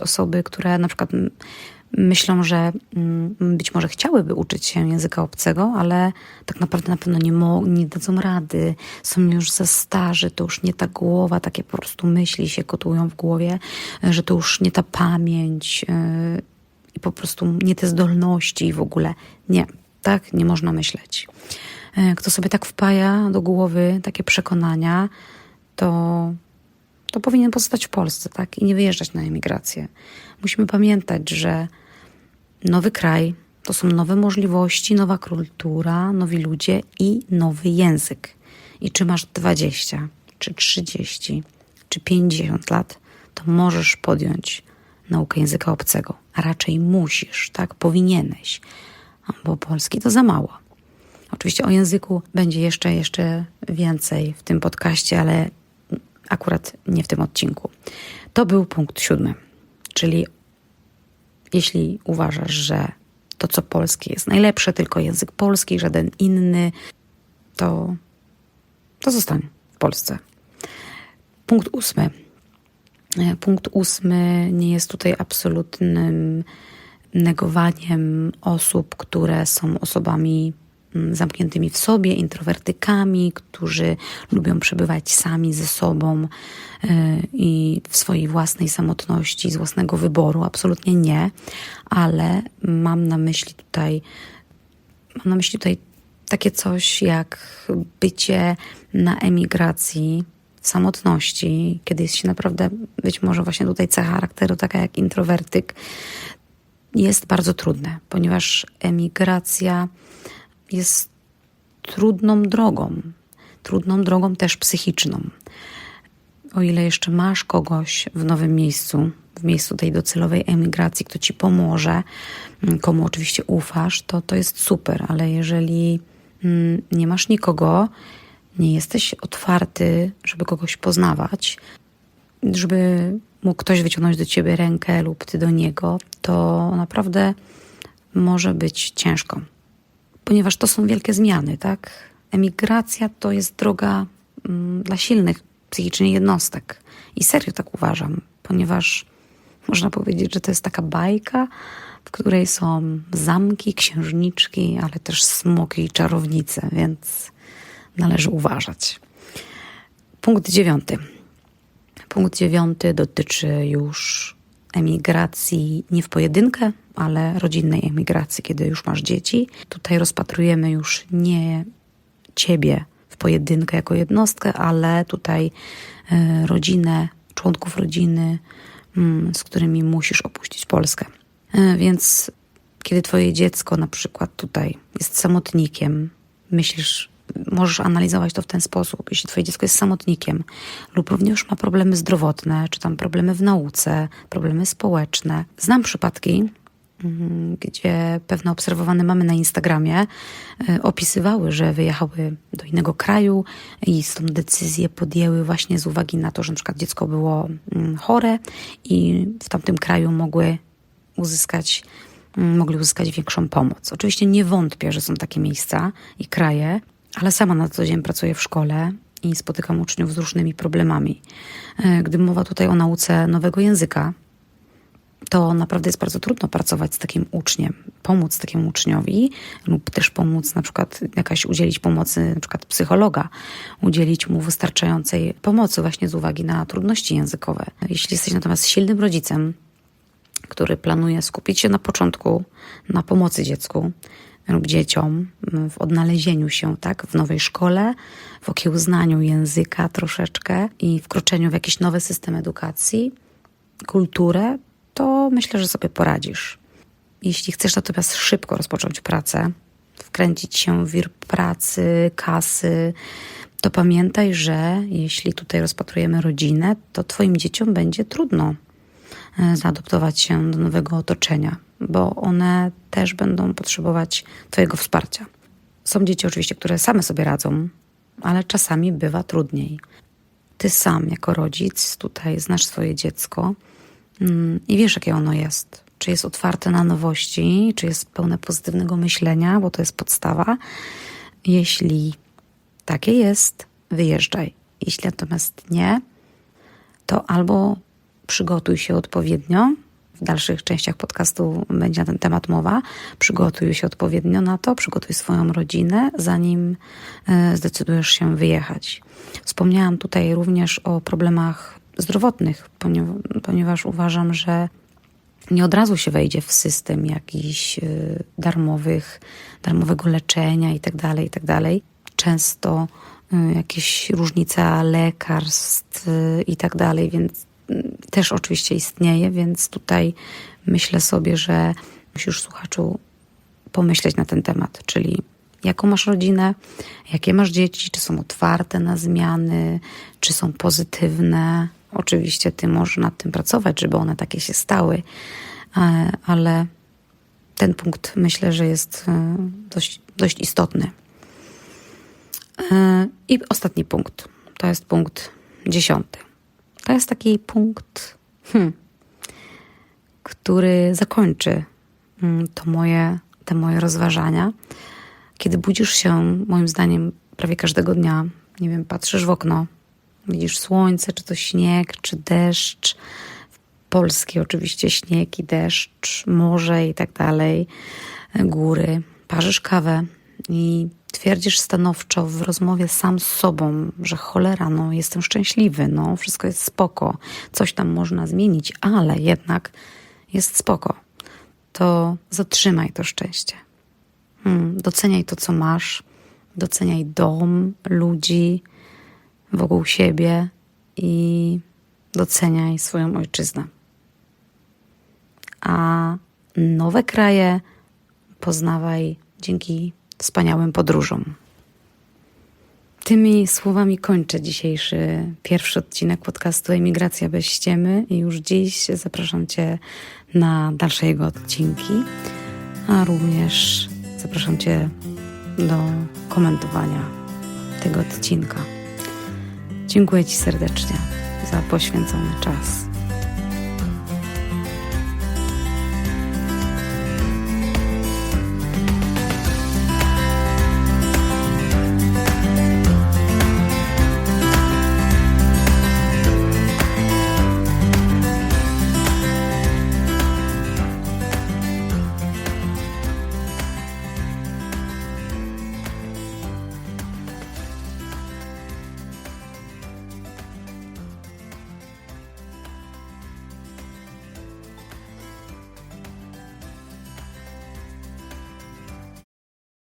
osoby, które na przykład myślą, że mm, być może chciałyby uczyć się języka obcego, ale tak naprawdę na pewno nie, mo- nie dadzą rady, są już za starzy, to już nie ta głowa, takie po prostu myśli się kotują w głowie, że to już nie ta pamięć yy, i po prostu nie te zdolności w ogóle nie, tak nie można myśleć. Yy, kto sobie tak wpaja do głowy takie przekonania, to, to powinien pozostać w Polsce, tak? I nie wyjeżdżać na emigrację. Musimy pamiętać, że nowy kraj to są nowe możliwości, nowa kultura, nowi ludzie i nowy język. I czy masz 20, czy 30, czy 50 lat, to możesz podjąć naukę języka obcego, a raczej musisz, tak? Powinieneś, bo polski to za mało. Oczywiście o języku będzie jeszcze, jeszcze więcej w tym podcaście, ale akurat nie w tym odcinku. To był punkt siódmy, czyli jeśli uważasz, że to, co polskie jest najlepsze, tylko język polski, żaden inny, to, to zostań w Polsce. Punkt ósmy. Punkt ósmy nie jest tutaj absolutnym negowaniem osób, które są osobami zamkniętymi w sobie, introwertykami, którzy lubią przebywać sami ze sobą y, i w swojej własnej samotności, z własnego wyboru. Absolutnie nie, ale mam na myśli tutaj, mam na myśli tutaj takie coś jak bycie na emigracji w samotności, kiedy jest się naprawdę, być może właśnie tutaj cecha charakteru taka jak introwertyk, jest bardzo trudne, ponieważ emigracja jest trudną drogą, trudną drogą też psychiczną. O ile jeszcze masz kogoś w nowym miejscu, w miejscu tej docelowej emigracji, kto ci pomoże, mm, komu oczywiście ufasz, to to jest super, ale jeżeli mm, nie masz nikogo, nie jesteś otwarty, żeby kogoś poznawać, żeby mógł ktoś wyciągnąć do ciebie rękę lub ty do niego, to naprawdę może być ciężko ponieważ to są wielkie zmiany, tak? Emigracja to jest droga mm, dla silnych psychicznie jednostek. I serio tak uważam, ponieważ można powiedzieć, że to jest taka bajka, w której są zamki, księżniczki, ale też smoki i czarownice, więc należy uważać. Punkt dziewiąty. Punkt dziewiąty dotyczy już emigracji nie w pojedynkę, ale rodzinnej emigracji, kiedy już masz dzieci. Tutaj rozpatrujemy już nie ciebie w pojedynkę jako jednostkę, ale tutaj e, rodzinę, członków rodziny, mm, z którymi musisz opuścić Polskę. E, więc kiedy twoje dziecko na przykład tutaj jest samotnikiem, myślisz, możesz analizować to w ten sposób. Jeśli twoje dziecko jest samotnikiem lub również ma problemy zdrowotne, czy tam problemy w nauce, problemy społeczne. Znam przypadki, mm, gdzie pewne obserwowane mamy na Instagramie e, opisywały, że wyjechały do innego kraju i tą decyzję podjęły właśnie z uwagi na to, że przykład dziecko było mm, chore i w tamtym kraju mogły uzyskać mm, mogli uzyskać większą pomoc. Oczywiście nie wątpię, że są takie miejsca i kraje, ale sama na co dzień pracuję w szkole i spotykam uczniów z różnymi problemami. E, gdy mowa tutaj o nauce nowego języka, to naprawdę jest bardzo trudno pracować z takim uczniem, pomóc takiemu uczniowi lub też pomóc na przykład jakaś udzielić pomocy, na przykład psychologa, udzielić mu wystarczającej pomocy właśnie z uwagi na trudności językowe. Jeśli jesteś natomiast silnym rodzicem, który planuje skupić się na początku na pomocy dziecku, lub dzieciom w odnalezieniu się tak, w nowej szkole, w okiełznaniu języka troszeczkę i wkroczeniu w jakiś nowy system edukacji, kulturę, to myślę, że sobie poradzisz. Jeśli chcesz natomiast szybko rozpocząć pracę, wkręcić się w wir pracy, kasy, to pamiętaj, że jeśli tutaj rozpatrujemy rodzinę, to Twoim dzieciom będzie trudno e, zaadoptować się do nowego otoczenia bo one też będą potrzebować Twojego wsparcia. Są dzieci oczywiście, które same sobie radzą, ale czasami bywa trudniej. Ty sam, jako rodzic, tutaj znasz swoje dziecko mm, i wiesz, jakie ono jest. Czy jest otwarte na nowości, czy jest pełne pozytywnego myślenia, bo to jest podstawa. Jeśli takie jest, wyjeżdżaj. Jeśli natomiast nie, to albo przygotuj się odpowiednio w dalszych częściach podcastu będzie na ten temat mowa. Przygotuj się odpowiednio na to, przygotuj swoją rodzinę, zanim e, zdecydujesz się wyjechać. Wspomniałam tutaj również o problemach zdrowotnych, ponieważ, uważam, że nie od razu się wejdzie w system jakichś y, darmowych, darmowego leczenia i tak dalej, i tak. Często y, jakieś różnice lekarstw i tak dalej, więc też oczywiście istnieje, więc tutaj myślę sobie, że musisz słuchaczu pomyśleć na ten temat, czyli jaką masz rodzinę, jakie masz dzieci, czy są otwarte na zmiany, czy są pozytywne. Oczywiście ty możesz nad tym pracować, żeby one takie się stały, e, ale ten punkt myślę, że jest e, dość, dość istotny. E, I ostatni punkt. To jest punkt dziesiąty. To jest taki punkt, hmm, który zakończy mm, to moje, te moje rozważania. Kiedy budzisz się, moim zdaniem, prawie każdego dnia, nie wiem, patrzysz w okno, widzisz słońce, czy to śnieg, czy deszcz. Polski oczywiście śnieg i deszcz, morze i tak dalej, góry. Parzysz kawę i twierdzisz stanowczo w rozmowie sam z sobą, że cholera, no jestem szczęśliwy, no wszystko jest spoko, coś tam można zmienić, ale jednak jest spoko. To zatrzymaj to szczęście. Hmm, doceniaj to, co masz, doceniaj dom, ludzi wokół siebie i doceniaj swoją ojczyznę. A nowe kraje poznawaj dzięki wspaniałym podróżom. Tymi słowami kończę dzisiejszy pierwszy odcinek podcastu Emigracja bez ściemy i już dziś zapraszam Cię na dalsze jego odcinki, a również zapraszam Cię do komentowania tego odcinka. Dziękuję Ci serdecznie za poświęcony czas.